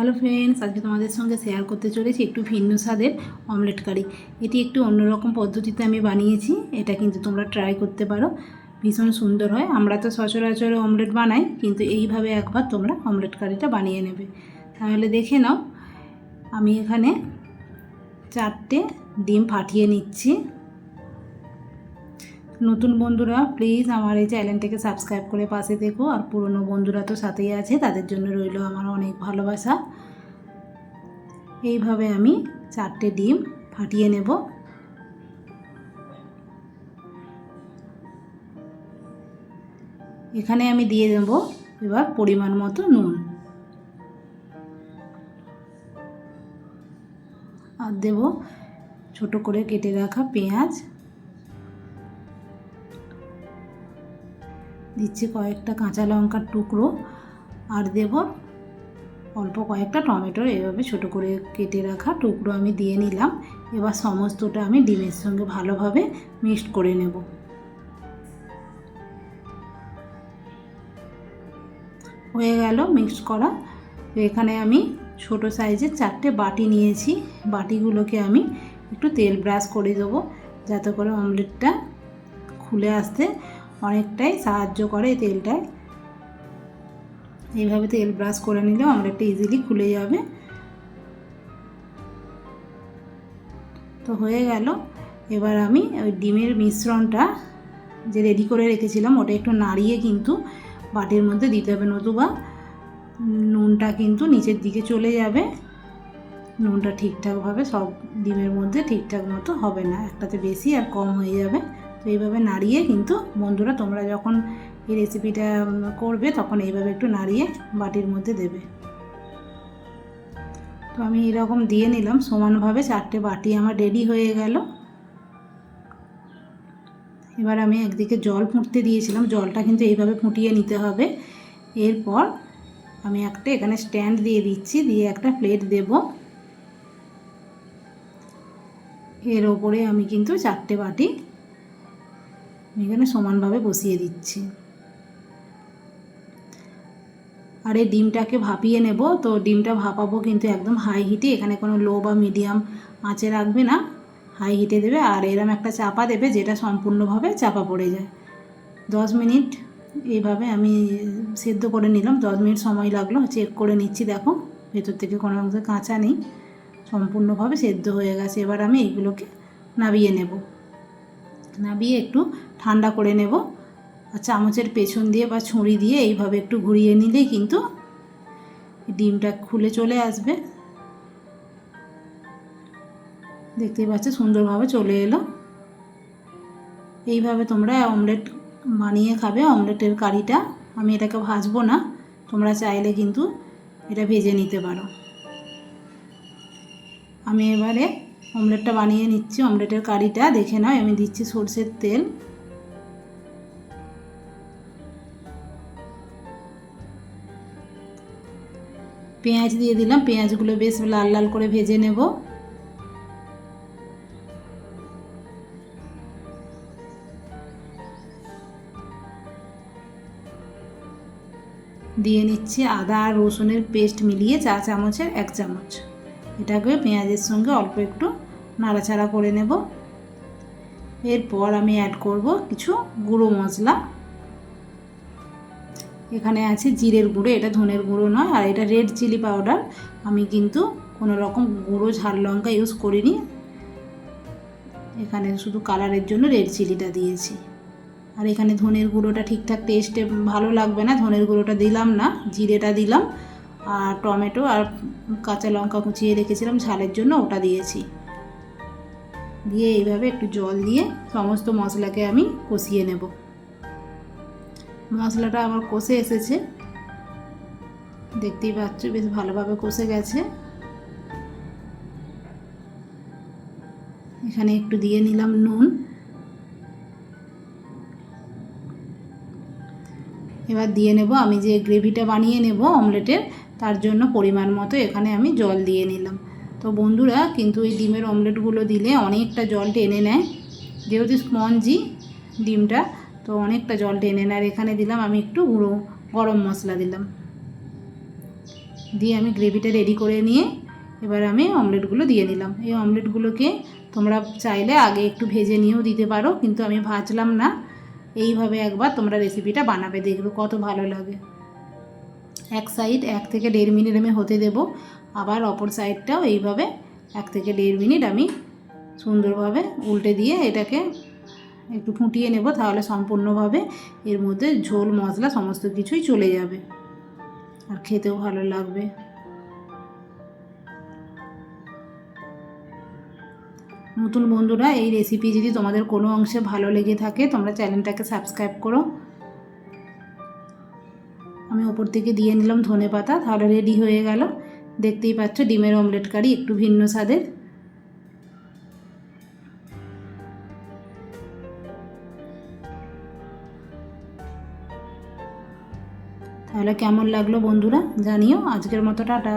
Hello friends, আজকে তোমাদের সঙ্গে শেয়ার করতে চলেছি একটু ভিন্ন স্বাদের অমলেট কারি। এটি একটু অন্যরকম পদ্ধতিতে আমি বানিয়েছি, এটা কিন্তু তোমরা ট্রাই করতে পারো। ভীষণ সুন্দর হয়, আমরা তো সচরাচর অমলেট বানাই, কিন্তু এইভাবে একবার তোমরা অমলেট কারিটা বানিয়ে নেবে। তাহলে দেখে নাও, আমি এখানে চারটে ডিম ফাটিয়ে নিচ্ছি। নতুন বন্ধুরা প্লিজ আমার এই চ্যানেলটাকে সাবস্ক্রাইব করে পাশে দেখো আর পুরনো বন্ধুরা তো সাথেই আছে, তাদের জন্য রইল আমার অনেক ভালোবাসা। এইভাবে আমি চারটে ডিম ফাটিয়ে নেব। এখানে আমি দিয়ে দেব এবার পরিমাণ মতো নুন। আর দেব ছোট করে কেটে রাখা পেঁয়াজ। দিচ্ছি কয়েকটা কাঁচা লঙ্কার টুকরো আর দেব অল্প কয়েকটা টমেটোর এভাবে ছোট করে কেটে রাখা টুকরো আমি দিয়ে নিলাম। এবার সমস্তটা আমি ডিমের সঙ্গে ভালোভাবে মিক্সড করে নেব। হয়ে গেল মিক্সড করা। তো এখানে আমি ছোট সাইজের চারটে বাটি নিয়েছি। বাটিগুলোকে আমি একটু তেল ব্রাশ করে দেবো, যাতে করে অমলেটটা খুলে আসতে অনেকটাই সাহায্য করে এই তেলটায়। এইভাবে তেল ব্রাশ করে নিলে অমলেটটা ইজিলি খুলে যাবে। তো হয়ে গেল। এবার আমি ওই ডিমের মিশ্রণটা যে রেডি করে রেখেছিলাম, ওটা একটু নাড়িয়ে কিন্তু বাটির মধ্যে দিতে হবে। নতুবা নুনটা কিন্তু নিচের দিকে চলে যাবে। নুনটা ঠিকঠাকভাবে সব ডিমের মধ্যে ঠিকঠাক মতো হবে না। একটাতে বেশি আর কম হয়ে যাবে। তো এইভাবে নাড়িয়ে কিন্তু বন্ধুরা তোমরা যখন এই রেসিপিটা করবে তখন এইভাবে একটু নাড়িয়ে বাটির মধ্যে দেবে। তো আমি এরকম দিয়ে নিলাম, সমানভাবে চারটে বাটি আমার রেডি হয়ে গেল। এবার আমি একদিকে জল ফুটতে দিয়েছিলাম, জলটা কিন্তু এইভাবে ফুটিয়ে নিতে হবে। এরপর আমি একটা এখানে স্ট্যান্ড দিয়ে দিচ্ছি, দিয়ে একটা প্লেট দেব। এর ওপরে আমি কিন্তু চারটে বাটি এখানে সমানভাবে বসিয়ে দিচ্ছি। আর এই ডিমটাকে ভাপিয়ে নেব, তো ডিমটা ভাপাবো কিন্তু একদম হাই হিটে এখানে কোনো লো বা মিডিয়াম আঁচে রাখবে না। হাই হিটে দেবে, আর এরম একটা চাপা দেবে যেটা সম্পূর্ণভাবে চাপা পড়ে যায়। দশ মিনিট এইভাবে আমি সেদ্ধ করে নিলাম। দশ মিনিট সময় লাগল চেক করে নিচ্ছি, দেখো। ভেতর থেকে কোনো অংশ কাঁচা নেই। সম্পূর্ণভাবে সেদ্ধ হয়ে গেছে। এবার আমি এইগুলোকে নাবিয়ে নেব। নাবিয়ে একটু ঠান্ডা করে নেব। আর চামচের পেছন দিয়ে বা ছুরি দিয়ে এইভাবে একটু ঘুরিয়ে নিলেই কিন্তু ডিমটা খুলে চলে আসবে। দেখতেই পাচ্ছ সুন্দরভাবে চলে এলো। এইভাবে তোমরা অমলেট বানিয়ে খাবে, অমলেটের কারিটা। আমি এটাকে ভাজবো না, তোমরা চাইলে কিন্তু এটা ভেজে নিতে পারো। আমি এবারে অমলেটটা বানিয়ে নিচ্ছি, অমলেটের কারিটা। দেখে নাও, আমি দিচ্ছি সর্ষের তেল। পেঁয়াজ দিয়ে দিলাম, পেঁয়াজগুলো বেশ লাল লাল করে ভেজে নেব। দিয়ে নিচ্ছি আদা আর রসুনের পেস্ট মিলিয়ে চা চামচের এক চামচ। এটাকে পেঁয়াজের সঙ্গে অল্প একটু নাড়াচাড়া করে নেব। এরপর আমি অ্যাড করব কিছু গুঁড়ো মশলা। এখানে আছে জিরের গুঁড়ো, এটা ধনের গুঁড়ো নয়, আর এটা রেড চিলি পাউডার আমি কিন্তু কোনো রকম গুঁড়ো, ঝাল লঙ্কা ইউজ করিনি। এখানে শুধু কালারের জন্য রেড চিলিটা দিয়েছি। আর এখানে ধনের গুঁড়োটা ঠিকঠাক টেস্টে ভালো লাগবে না, ধনের গুঁড়োটা দিলাম না, জিরেটা দিলাম। আর টমেটো আর কাঁচা লঙ্কা কুচিয়ে রেখেছিলাম ঝালের জন্য, ওটা দিয়েছি। দিয়ে এইভাবে একটু জল দিয়ে সমস্ত মশলাকে আমি কষিয়ে নেব। মশলাটা আমার কষে এসেছে। দেখতেই পাচ্ছ, বেশ ভালোভাবে কষে গেছে। এখানে একটু দিয়ে নিলাম নুন। এবার দিয়ে নেব, আমি যে গ্রেভিটা বানিয়ে নেব অমলেটের, তার জন্য পরিমাণ মতো এখানে আমি জল দিয়ে নিলাম। তো বন্ধুরা, কিন্তু এই ডিমের অমলেটগুলো দিলে অনেকটা জল টেনে নেয়। যেহেতু স্পঞ্জি ডিমটা, তো অনেকটা জল টেনে নেয়। আর এখানে দিলাম আমি একটু গুঁড়ো, গরম মশলা দিলাম। দিয়ে আমি গ্রেভিটা রেডি করে নিয়ে এবার আমি অমলেটগুলো দিয়ে নিলাম। এই অমলেটগুলোকে তোমরা চাইলে আগে একটু ভেজে নিয়েও দিতে পারো, কিন্তু আমি ভাজলাম না। এইভাবে একবার তোমরা রেসিপিটা বানাবে, দেখবে কত ভালো লাগে। এক সাইড এক থেকে দেড় মিনিট আমি হতে দেব, আবার অপর সাইডটাও এইভাবে এক থেকে দেড় মিনিট আমি সুন্দরভাবে উল্টে দিয়ে এটাকে একটু ফুটিয়ে নেব, তাহলে সম্পূর্ণভাবে এর মধ্যে ঝোল, মশলা, সমস্ত কিছুই চলে যাবে। আর খেতেও ভালো লাগবে। নতুন বন্ধুরা, এই রেসিপি যদি তোমাদের কোনো অংশে ভালো লেগে থাকে, তোমরা চ্যানেলটাকে সাবস্ক্রাইব করো। আমি ওপর থেকে দিয়ে নিলাম ধনে পাতা, তাহলে রেডি হয়ে গেল। দেখতেই পাচ্ছ, ডিমের অমলেট কারি একটু ভিন্ন স্বাদের। তাহলে কেমন লাগল বন্ধুরা, জানিও। আজকের মতো টাটা।